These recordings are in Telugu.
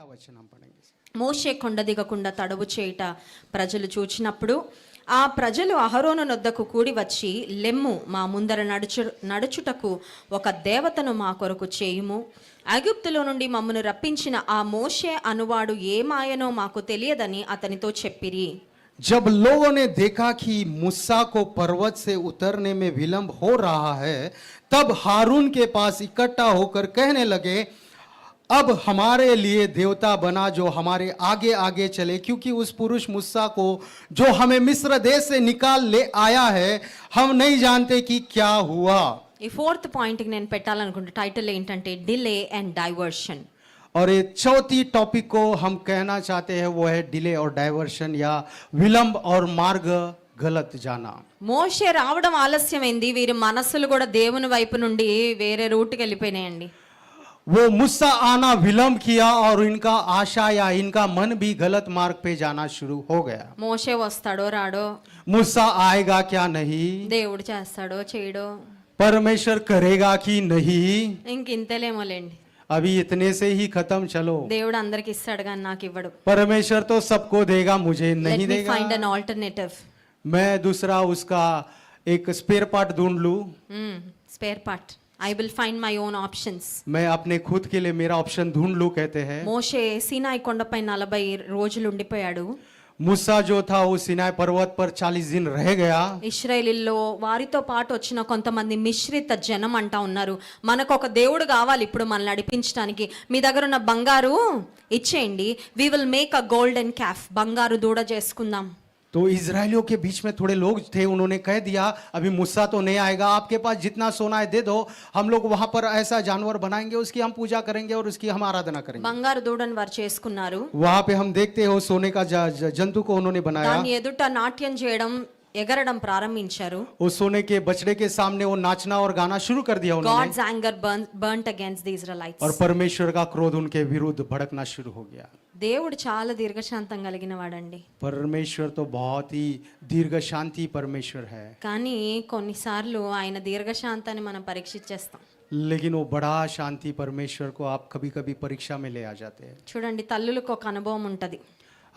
पहला वचन हम पढ़ेंगे మోషే కొండ దిగకుండా తడవు చేయుట ప్రజలు చూచినప్పుడు ఆ ప్రజలు అహరోను నొద్దకు కూడి వచ్చి లెమ్ము మా ముందర నడుచు నడుచుటకు ఒక దేవతను మా కొరకు చేయుము ఐగుప్తులో నుండి మమ్మను రప్పించిన ఆ మోషే అనువాడు ఏ మాయనో మాకు తెలియదని అతనితో చెప్పిరి जब लोगों ने देखा कि मूसा को पर्वत से उतरने में विलंब हो रहा है तब हारून के पास इकट्ठा होकर कहने लगे अब हमारे लिए देवता बना जो हमारे आगे आगे चले क्योंकि उस पुरुष मूसा को जो हमें मिस्र देश से निकाल ले आया है हम नहीं जानते कि क्या हुआ ఈ ఫోర్త్ పాయింట్కి నేను పెట్టాలనుకుంటే టైటిల్ ఏంటంటే డిలే అండ్ డైవర్షన్ और ये चौथी टॉपिक को हम कहना चाहते हैं वो है डिले और डाइवर्शन या विलंब और मार्ग गलत जाना మోషే రావడం ఆలస్యమైంది వీరి మనస్సులు కూడా దేవుని వైపు నుండి వేరే రూట్కి వెళ్ళిపోయినాయండి वो मुस्सा आना विलंब किया और इनका आशा या इनका मन भी गलत मार्ग पे जाना शुरू हो गया మోషే వస్తాడో రాడో मुस्सा आएगा क्या नहीं దేవుడు చేస్తాడో చేయడో परमेश्वर करेगा कि नहीं ఇంక ఇంతేలేమోలేండి अभी इतने से ही खत्म चलो దేవుడు అందరికి ఇస్తాడు కానీ నాకు ఇవ్వడు परमेश्वर तो सबको देगा मुझे లెట్ नहीं మీ ఫైండ్ देगा అన్ ఆల్టర్నేటివ్ मैं दूसरा उसका एक स्पेयर पार्ट ढूंढ लूं spare part I will find my own options मैं अपने खुद के लिए मेरा ऑप्शन ढूंढ लूं कहते हैं మోషే సీనాయి కొండపై నలభై రోజులు ఉండిపోయాడు मूसा जो था वो सिनाई पर्वत पर 40 दिन रह गया ఇస్రాయేలీల్లో వారితో పాటు వచ్చిన కొంతమంది మిశ్రిత జనం అంటా ఉన్నారు మనకు ఒక దేవుడు కావాలి ఇప్పుడు మనల్ని నడిపించడానికి మీ దగ్గర ఉన్న బంగారు ఇచ్చేయండి we will make a golden calf బంగారు దూడ చేసుకుందాం तो इसराइलियों के बीच में थोड़े लोग थे उन्होंने कह दिया अभी मूसा तो नहीं आएगा आपके पास जितना सोना है दे दो हम लोग वहां पर ऐसा जानवर बनाएंगे उसकी हम पूजा करेंगे और उसकी हम आराधना करेंगे బంగారు దూడని వారు చేసుకున్నారు वहां पे हम देखते हो सोने का ज- ज- जंतु को उन्होंने बनाया దాని ఎదుట నాట్యం చేయడం ఎగరడం ప్రారంభించారు उस सोने के बछड़े के सामने वो नाचना और गाना शुरू कर दिया उन्होंने God's anger burnt against the Israelites और परमेश्वर का क्रोध उनके विरुद्ध भड़कना शुरू हो गया దేవుడు చాలా దీర్ఘశాంతం కలిగిన వాడండి परमेश्वर तो बहुत ही दीर्घ शांति परमेश्वर है కానీ కొన్నిసార్లు ఆయన దీర్ఘశాంతాన్ని మనం పరీక్షించేస్తాం लेकिन वो बड़ा शांति परमेश्वर को आप कभी कभी परीक्षा में ले आ जाते हैं చూడండి తల్లులకు ఒక అనుభవం ఉంటది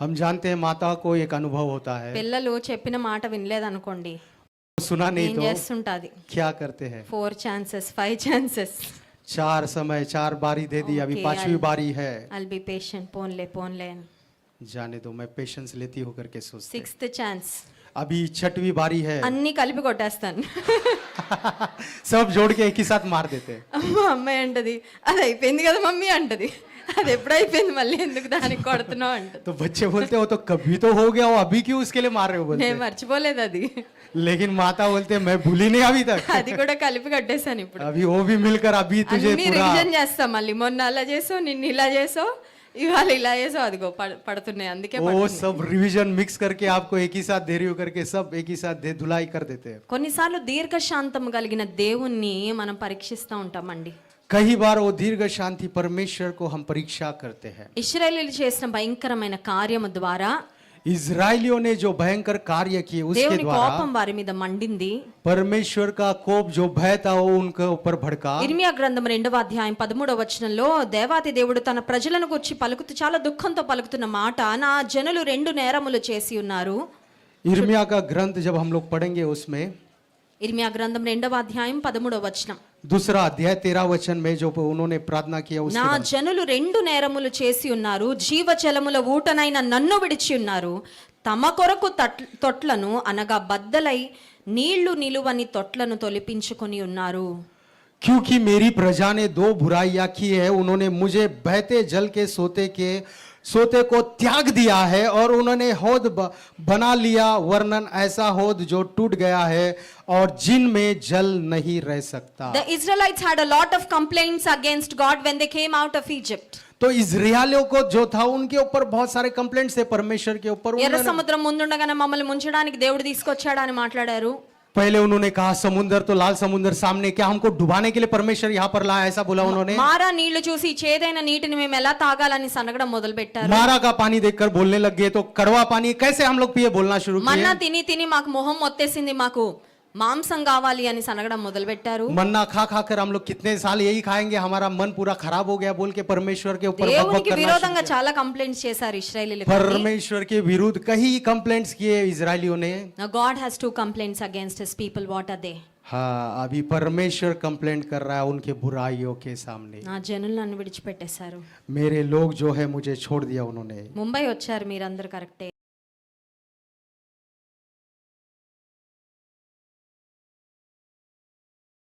हम जानते हैं माता को एक अनुभव होता है పిల్లలు చెప్పిన మాట వినలేదనుకోండి सुना नहीं ఏం तो చేస్తుంటది क्या करते हैं ఫోర్ ఛాన్సెస్ ఫైవ్ ఛాన్సెస్ चार समय चार बारी दे दी अभी Okay, पांचवी I'll- बारी है ఐల్ బి పేషెంట్ పోన్లే పోన్లే అని जाने दो मैं पेशेंस लेती हूँ करके सोचते సిక్స్త్ ఛాన్స్ अभी छठवीं बारी है అన్ని కలిపి కొట్టేస్తాను सब जोड़ के एक ही साथ मार देते हैं అమ్మ అమ్మాయి అంటది అది అయిపోయింది కదా మమ్మీ అంటది అది ఎప్పుడు అయిపోయింది మళ్ళీ ఎందుకు దానికి కొడుతున్నావు అంటది तो बच्चे बोलते हो तो कभी तो हो गया हो अभी क्यों उसके लिए मार रहे हो बोलते నేను हैं। మర్చిపోలేదు అది लेकिन माता बोलते हैं, मैं भूली नहीं अभी तक అది కూడా కలిపి కట్టేశాను ఇప్పుడు अभी वो भी मिलकर अभी तुझे అన్ని पूरा రివిజన్ చేస్తాం మళ్ళీ మొన్న అలా చేసావు నిన్న ఇలా చేసావు ఇవాళ ఇలా చేసావు అదిగో పడ- పడుతున్నాయి అందుకే वो పడుతున్నాయి. सब रिवीजन मिक्स करके आपको एक ही साथ दे रही हो करके सब एक ही साथ दे धुलाई कर देते हैं కొన్నిసార్లు దీర్ఘశాంతం కలిగిన దేవుణ్ణి మనం పరీక్షిస్తూ ఉంటామండి కహీ బార్ ఓ దీర్ఘ శాంతి పరమేశ్వర్ కో హం పరీక్ష కర్తే హై ఇస్రాయేలీలు చేసిన భయంకరమైన కార్యము ఇజ్రాయలియో నే జో భయంకర కార్య కియే ఉస్కే ద్వారా కోపం వారి మీద మండింది. పరమేశ్వర్ కా కోప్ జో భయ తా ఓ ఉన్కే ఊపర్ భడకా ఇర్మియా గ్రంథం రెండవ అధ్యాయం 13వ వచనంలో దేవాతి దేవుడు తన ప్రజలను గురించి పలుకుతు చాలా దుఃఖంతో పలుకుతున్న మాట నా జనులు రెండు నేరములు చేసి ఉన్నారు. ఇర్మియా కా గ్రంథ్ జబ్ హమ్ లోగ్ పడెంగే ఉస్మే ఇర్మియా గ్రంథం రెండవ అధ్యాయం 13వ వచనం. दूसरा अध्याय तेरह वचन में जो उन्होंने प्रार्थना किया उसके నా बाद జనులు రెండు నేరములు చేసి ఉన్నారు జీవజలముల ఊటనైన నన్ను విడిచి ఉన్నారు తమ కొరకు తట్- తొట్లను అనగా బద్దలై నీళ్లు నిలువని తొట్లను తొలిపించుకొని ఉన్నారు क्योंकि मेरी प्रजा ने दो बुराइयां की है उन्होंने मुझे बहते जल के सोते के सोते को त्याग दिया है और उन्होंने हौद ब- बना लिया वर्णन ऐसा हौद जो टूट गया है और जिनमें जल नहीं रह सकता The Israelites had a lot of complaints against God when they came out of Egypt. तो इजरायलियों को जो था उनके ऊपर बहुत सारे कंप्लेंट्स थे परमेश्वर के ऊपर ఎర్ర उन्होंने- సముద్రం ముందుండగానే మమ్మల్ని ముంచడానికి దేవుడు తీసుకొచ్చాడా అని మాట్లాడారు पहले उन्होंने कहा समुद्र तो लाल समुद्र सामने क्या हमको डुबाने के लिए परमेश्वर यहाँ पर लाया ऐसा बोला उन्होंने మారా నీళ్లు చూసి చేదైన నీటిని మేము ఎలా తాగాలని సనగడం మొదలు పెట్టారు मारा का पानी देखकर बोलने लग गए तो कड़वा पानी कैसे हम लोग पिए बोलना शुरू మన్నా किए తిని తిని మాకు మొహం మొత్తేసింది మాకు మాంసం కావాలి అని సనగడం మొదలుపెట్టారు मन्ना खा खा कर हम लोग कितने साल यही खाएंगे हमारा मन पूरा खराब हो गया बोल के परमेश्वर के ऊपर बक बक దేవునికి करना విరోధంగా చాలా కంప్లైంట్స్ చేశారు ఇస్రాయేలీలు परमेश्वर के विरुद्ध कई कंप्लेंट्स किए इसराइलियों ने God has two complaints against his people what are they हाँ अभी परमेश्वर कंप्लेंट कर रहा है उनके बुराइयों के सामने నా జనులు నన్ను విడిచిపెట్టేశారు मेरे लोग जो है मुझे छोड़ दिया उन्होंने ముంబై వచ్చారు మీరందరూ కరెక్టే